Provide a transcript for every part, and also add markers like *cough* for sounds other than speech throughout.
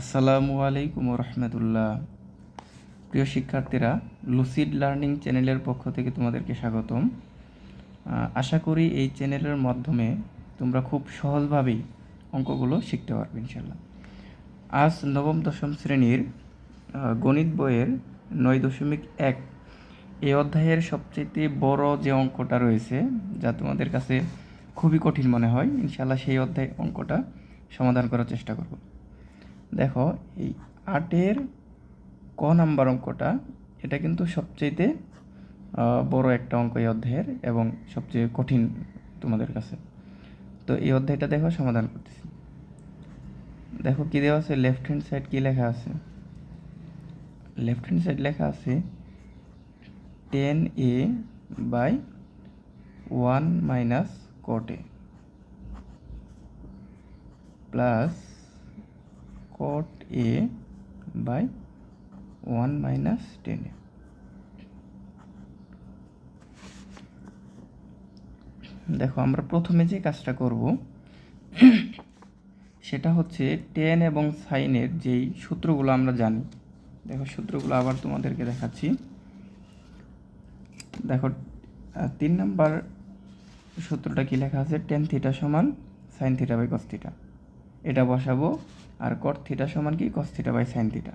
আসসালামু আলাইকুম রহমতুল্লাহ প্রিয় শিক্ষার্থীরা লুসিড লার্নিং চ্যানেলের পক্ষ থেকে তোমাদেরকে স্বাগতম। আশা করি এই চ্যানেলের মাধ্যমে তোমরা খুব সহজভাবেই অঙ্কগুলো শিখতে পারবে ইনশাল্লাহ আজ নবম, দশম শ্রেণির গণিত বইয়ের নয় দশমিক এক এই অধ্যায়ের সবচেয়ে বড় যে অঙ্কটা রয়েছে, যা তোমাদের কাছে খুবই কঠিন মনে হয় ইনশাল্লাহ সেই অধ্যায় অঙ্কটা সমাধান করার চেষ্টা করব। দেখো, এই আটের ক নাম্বার অঙ্কটা, এটা কিন্তু সবচেয়েতে বড় একটা অঙ্ক এই অধ্যায়ের এবং সবচেয়ে কঠিন তোমাদের কাছে। তো এই অধ্যায়টা দেখো, সমাধান করতেছি। দেখো কি দেওয়া আছে? লেফট হ্যান্ড সাইড কি লেখা আছে? লেফট হ্যান্ড সাইড লেখা আছে tan A by one minus cot plus cot a by 1 minus 10 a. দেখো, আমরা প্রথমে যে কাজটা করব, সেটা হচ্ছে টেন এবং সাইনের যেই সূত্রগুলো আমরা জানি। দেখো, সূত্রগুলো আবার তোমাদেরকে দেখাচ্ছি। দেখো তিন নাম্বার সূত্রটা কি লেখা আছে? টেন থিটা সমান sine theta by cos theta এটা বসাবো। আর কট থিটা সমান কি? Cos theta by sine theta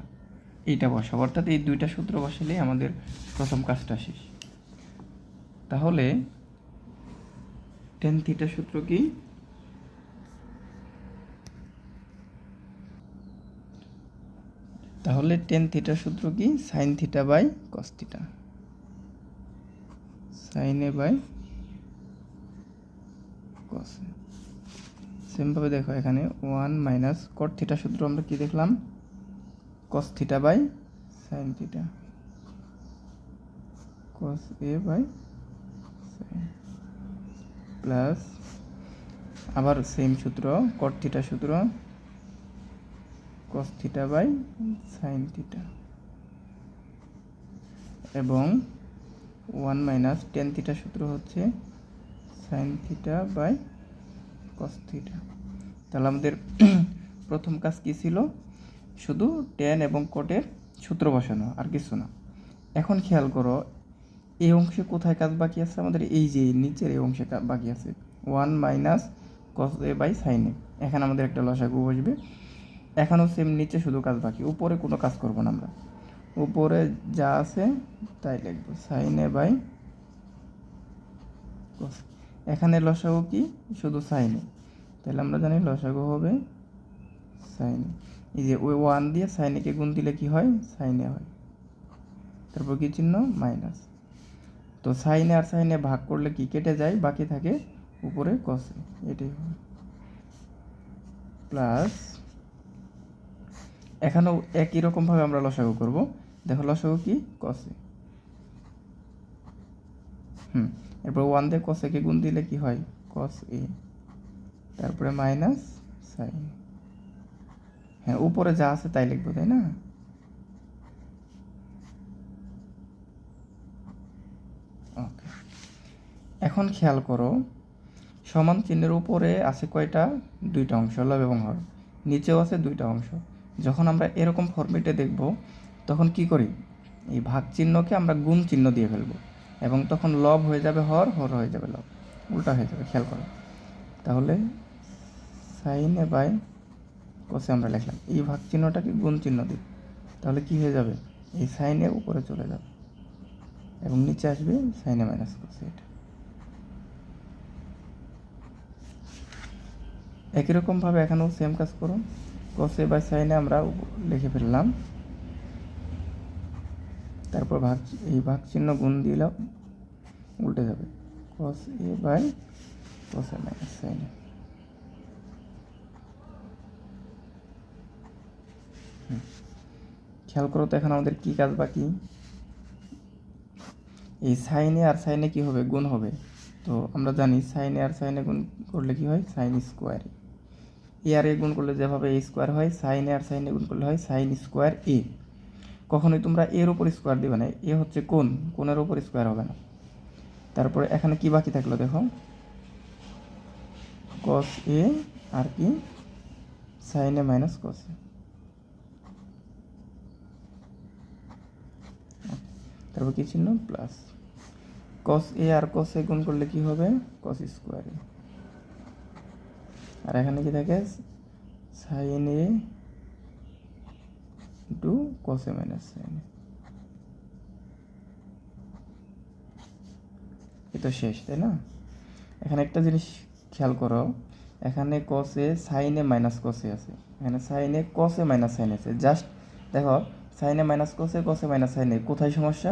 এইটা বসাবো। অর্থাৎ এই দুইটা সূত্র বসালেই আমাদের প্রথম কাজটা শেষ। তাহলে টেন থিটা সূত্র কি? তাহলে টেন থিটা সূত্র কি? Sine theta by cos theta sine A by cos সেমভাবে দেখো এখানে ওয়ান মাইনাস কট থিটা সূত্র আমরা কি দেখলাম? Cos theta by sine theta cos A by plus আবার সেম সূত্র কট থিটা সূত্র cos theta by sine theta এবং ওয়ান মাইনাস টেন থিটা সূত্র হচ্ছে sine theta by cos theta তাহলে আমাদের প্রথম কাজ কি ছিল? শুধু টেন এবং কোটের সূত্র বসানো, আর কিছু না। এখন খেয়াল করো, এই অংশে কোথায় কাজ বাকি আছে? আমাদের এই যে নিচের এই অংশে কাজ বাকি আছে। One minus cos A by sine A এখানে আমাদের একটা লসাগু বসবে। এখনও সেম নিচে শুধু কাজ বাকি, উপরে কোনো কাজ করব না আমরা। উপরে যা আছে, তাই লিখব। সাইন এ বাই কস এখানে লসাগু কি? শুধু সাইনে তাহলে আমরা জানি লসাগু হবে সাইনে এই যে ওই ওয়ান দিয়ে সাইনেকে গুণ দিলে কি হয়? সাইনে হয়। তারপর কি চিহ্ন? মাইনাস তো সাইনে আর সাইনে ভাগ করলে কি কেটে যায়? বাকি থাকে উপরে কষে এটাই হবে। প্লাস এখানেও একই রকমভাবে আমরা লসাগু করব। দেখো লসাগু কি? কষে হুম। এরপর ওয়ান দিয়ে কস একে গুণ দিলে কি হয়? কস এ তারপরে মাইনাস সাইন হ্যাঁ উপরে যা আছে তাই লিখব, তাই না? ওকে এখন খেয়াল করো, সমান চিহ্নের উপরে আছে কয়টা? দুইটা অংশ, লব এবং হর। নিচেও আছে দুইটা অংশ। যখন আমরা এরকম ফর্মেটে দেখব, তখন কি করি? এই ভাগ চিহ্নকে আমরা গুণ চিহ্ন দিয়ে ফেলব। এবং তখন লব হয়ে যাবে হর হর হয়ে যাবে লব। উল্টা হয়ে যাবে, খেয়াল করো। তাহলে সাইনে বাই কোসে আমরা লিখলাম। এই ভাগ চিহ্নটাকে গুণ চিহ্ন দিই? তাহলে কি হয়ে যাবে? এই সাইনে উপরে চলে যাবে। এবং নিচে আসবে সাইনে মাইনাস কোসে এটা একই রকমভাবে এখানেও সেম কাজ করুন কোসে বাই সাইনে আমরা লিখে ফেললাম। তারপর ভাগ এই ভাগ চিহ্ন গুণ দিলাম উল্টে যাবে। Cos A by cos A minus sine খেয়াল করো তো এখন আমাদের কি কাজ বাকি? এই সাইনে আর সাইনে কি হবে? গুণ হবে। তো আমরা জানি সাইনে আর সাইনে গুণ করলে কি হয়? সাইন স্কোয়ার এ আর এ গুণ করলে যেভাবে এ স্কোয়ার হয় সাইনে আর সাইনে গুণ করলে হয় সাইন স্কোয়ার এ কখনোই তোমরা এর উপর স্কোয়ার দিবে না। এ হচ্ছে কোন কোনের উপর স্কোয়ার হবে না। তারপরে এখানে কি বাকি থাকল দেখো? কস এ আর কি? সাইন এ মাইনাস কস এ তারপর কি চিহ্ন প্লাস কস এ আর কস এ গুণ করলে কি হবে? কস স্কোয়ার এ আর এখানে কি থাকে? Sine A two cos A minus sine A তো শেষ, তাই না? এখানে একটা জিনিস খেয়াল করো, এখানে কসে সাইনে মাইনাস কসে আছে। এখানে সাইনে কসে মাইনাস সাইন আছে। জাস্ট দেখো সাইনে মাইনাস কসে কসে মাইনাস সাইনে কোথায় সমস্যা?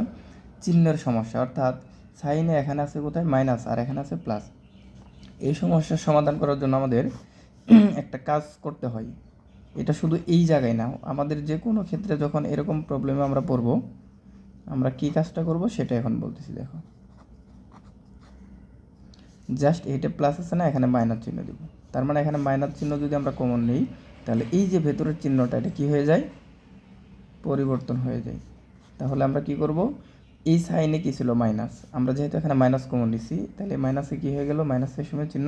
চিহ্নের সমস্যা। অর্থাৎ সাইনে এখানে আছে কোথায়? মাইনাস আর এখানে আছে প্লাস এই সমস্যার সমাধান করার জন্য আমাদের *clears throat* একটা কাজ করতে হয়। এটা শুধু এই জায়গায় না, আমাদের যে কোনো ক্ষেত্রে যখন এরকম প্রবলেমে আমরা পড়ব, আমরা কী কাজটা করব সেটা এখন বলতেছি, দেখো। জাস্ট এইটা প্লাস আছে না, এখানে মাইনাস চিহ্ন দিব। তার মানে এখানে মাইনাস চিহ্ন যদি আমরা কমন নিই, তাহলে এই যে ভেতরের চিহ্নটা, এটা কী হয়ে যায়? পরিবর্তন হয়ে যায়। তাহলে আমরা কি করব? এই সাইনে কী ছিল? মাইনাস আমরা যেহেতু এখানে মাইনাস কমন নিছি, তাহলে মাইনাসে কী হয়ে গেল? মাইনাসের সময় চিহ্ন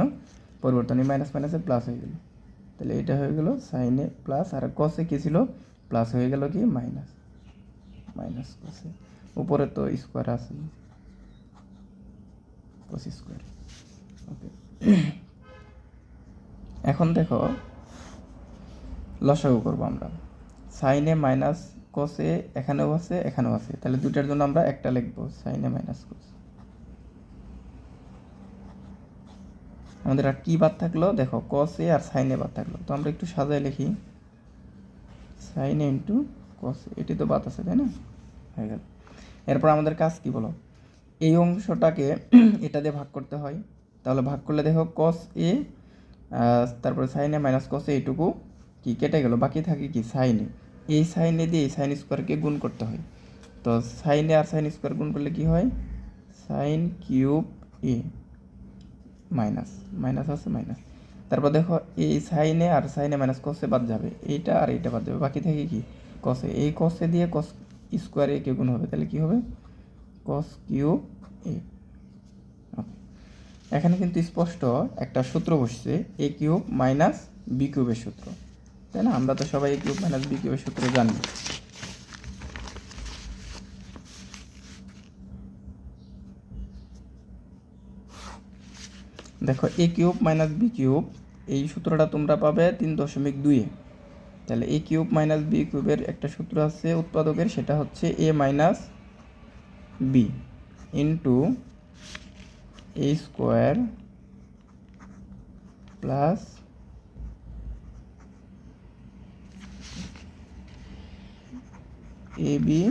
পরিবর্তন। এই মাইনাস মাইনাসে প্লাস হয়ে গেল। তাহলে এটা হয়ে গেল সাইনে প্লাস আর কসে কী ছিল? প্লাস হয়ে গেল কি? মাইনাস মাইনাস কসে উপরে তো স্কোয়ার আছে। কস স্কোয়ার *clears throat* এখন দেখো, লসাগু করব আমরা। সাইনে মাইনাস কসে এখানেও আছে এখানেও আছে। তাহলে দুটার জন্য আমরা একটা লিখব সাইনে মাইনাস কস আমাদের আর কি বাদ থাকল? দেখো কসে আর সাইনে বাদ থাকল। তো আমরা একটু সাজায় লিখি। সাইনে ইন্টু কসে এটি তো বাদ আছে, তাই না? হয়ে গেল। এরপর আমাদের কাজ কি বলো? এই অংশটাকে *clears throat* এটা দিয়ে ভাগ করতে হয়। তাহলে ভাগ করলে দেখো কস এ তারপরে সাইনে মাইনাস কসে এইটুকু কি কেটে গেল? বাকি থাকে কি? সাইনে এই সাইনে দিয়ে এই সাইন স্কোয়ারকে গুণ করতে হয়। তো সাইনে আর সাইন স্কোয়ার গুণ করলে কি হয়? Sine cube A minus minus আছে মাইনাস তারপর দেখো এই সাইনে আর সাইনে মাইনাস কসে বাদ যাবে। এইটা আর এইটা বাদ যাবে। বাকি থাকে কি? কসে এই কসে দিয়ে কস স্কোয়ারে কে গুণ হবে। তাহলে কি হবে? কস কিউব এ এখানে কিন্তু স্পষ্ট একটা সূত্র বসছে এ কিউব মাইনাস বি কিউবের সূত্র। তাই না? আমরা তো সবাই এ কিউব মাইনাস বি কিউবের সূত্র জানি। দেখো A cube minus B cube, এই সূত্রটা তোমরা পাবে তিন দশমিক দুইয়ে তাহলে এ কিউব মাইনাস বি কিউবের একটা সূত্র আছে উৎপাদকের, সেটা হচ্ছে A minus B into A square plus A B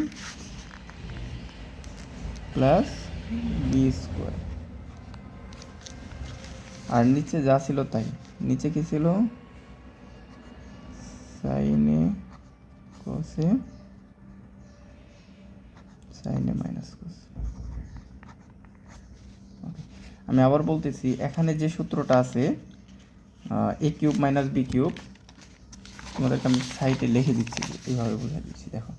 plus B square আর নিচে যা ছিল তাই। নিচে কি ছিল? সাইনে কসে সাইনে মাইনাস কস আমি আবার বলতেছি, এখানে যে সূত্রটা আছে A cube minus B cube, তোমাদেরকে আমি সাইটে লিখে দিচ্ছি, এইভাবে বোঝা দিচ্ছি, দেখো।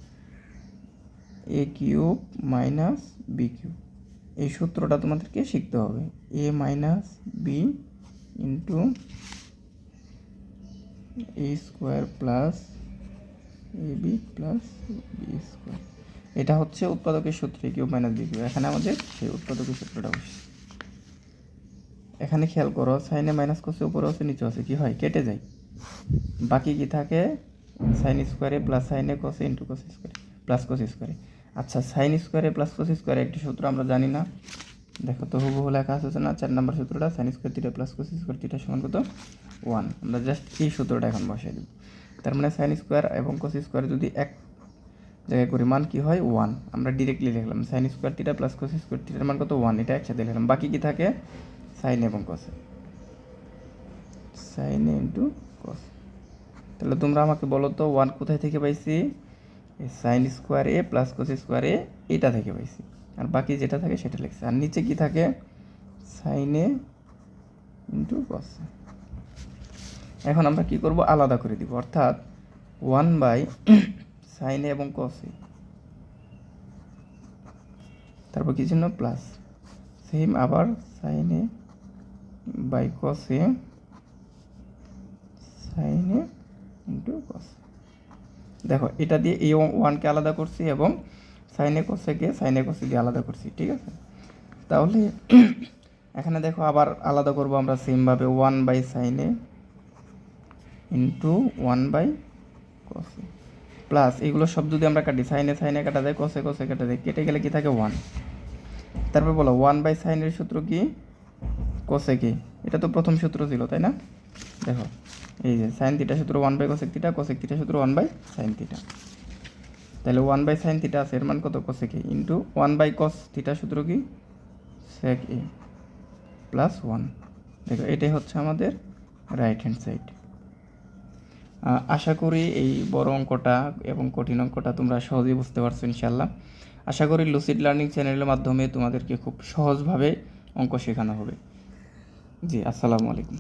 A cube minus B cube, এই সূত্রটা তোমাদেরকে শিখতে হবে। A minus B into A square plus A B plus B square এটা হচ্ছে উৎপাদকের সূত্র কিউব মাইনাস বি কিউব। এখানে আমাদের সেই উৎপাদকের সূত্রটা বসে এখানে খেয়াল করো, সাইনে মাইনাস কোসে উপরে আছে নিচে আছে কি হয়? কেটে যায়। বাকি কি থাকে? সাইন স্কোয়ারে প্লাস সাইনে কোসে ইন্টু কোস স্কোয়ারে প্লাস কোস স্কোয়ারে আচ্ছা সাইন স্কোয়ারে প্লাস কোস স্কোয়ারে একটি সূত্র আমরা জানি না। দেখো তো, হুবহু লেখা আছে না, চার নম্বর সূত্রটা sine square theta plus cos square theta সমান কত? ওয়ান আমরা জাস্ট এই সূত্রটা এখন বসাই দেব। তার মানে সাইন স্কোয়ার এবং কোস স্কোয়ার যদি এক জায়গায় করি, মান কি হয়? ওয়ান আমরা ডিরেক্টলি লিখলাম sine square theta plus cos square থিটার মান কত? ওয়ান এটা একসাথে লিখলাম। বাকি কি থাকে? সাইন এবং কসে সাইন ইন্টু কস তাহলে তোমরা আমাকে বলো তো ওয়ান কোথায় থেকে পাইছি? Sine square A plus cos square A এটা থেকে পাইছি। আর বাকি যেটা থাকে সেটা লিখছি। আর নিচে কি থাকে? সাইন এ ইন্টু কস এখন আমরা কি করব? আলাদা করে দিব। অর্থাৎ ওয়ান বাই সাইনে এবং কসে তারপর কি জন্য প্লাস সেম আবার সাইনে বাই কসে সাইনে ইন্টু কস দেখো, এটা দিয়ে এই ওয়ানকে আলাদা করছি এবং সাইনে কোসেকে সাইনে কোসে দিয়ে আলাদা করছি, ঠিক আছে? তাহলে *clears throat* এখানে দেখো আবার আলাদা করব আমরা সেমভাবে ওয়ান বাই সাইনে ইন্টু ওয়ান বাই কসে প্লাস এগুলো সব যদি আমরা কাটি সাইনে সাইনে কাটা যায় কসে কসে কাটা যায়, কেটে গেলে কি থাকে? ওয়ান তারপর বলো ওয়ান বাই সাইনের সূত্র কি? কোসে কি? এটা তো প্রথম সূত্র ছিল, তাই না? দেখো, এই যে সাইন থিটা সূত্র one by cosec theta cosec theta সূত্র ওয়ান বাই সাইন থিটা তাহলে ওয়ান বাই সাইন থিটা আছে, এর মান কত? Cosec A into one by cos theta সূত্র কি? সেক এ প্লাস ওয়ান দেখো, এটাই হচ্ছে আমাদের রাইট হ্যান্ড সাইড আশা করি এই বড় অঙ্কটা এবং কঠিন অঙ্কটা তোমরা সহজেই বুঝতে পারছ ইনশাল্লাহ আশা করি লুসিড লার্নিং চ্যানেলের মাধ্যমে তোমাদেরকে খুব সহজভাবে অঙ্ক শেখানো হবে। জি আসসালামু আলাইকুম।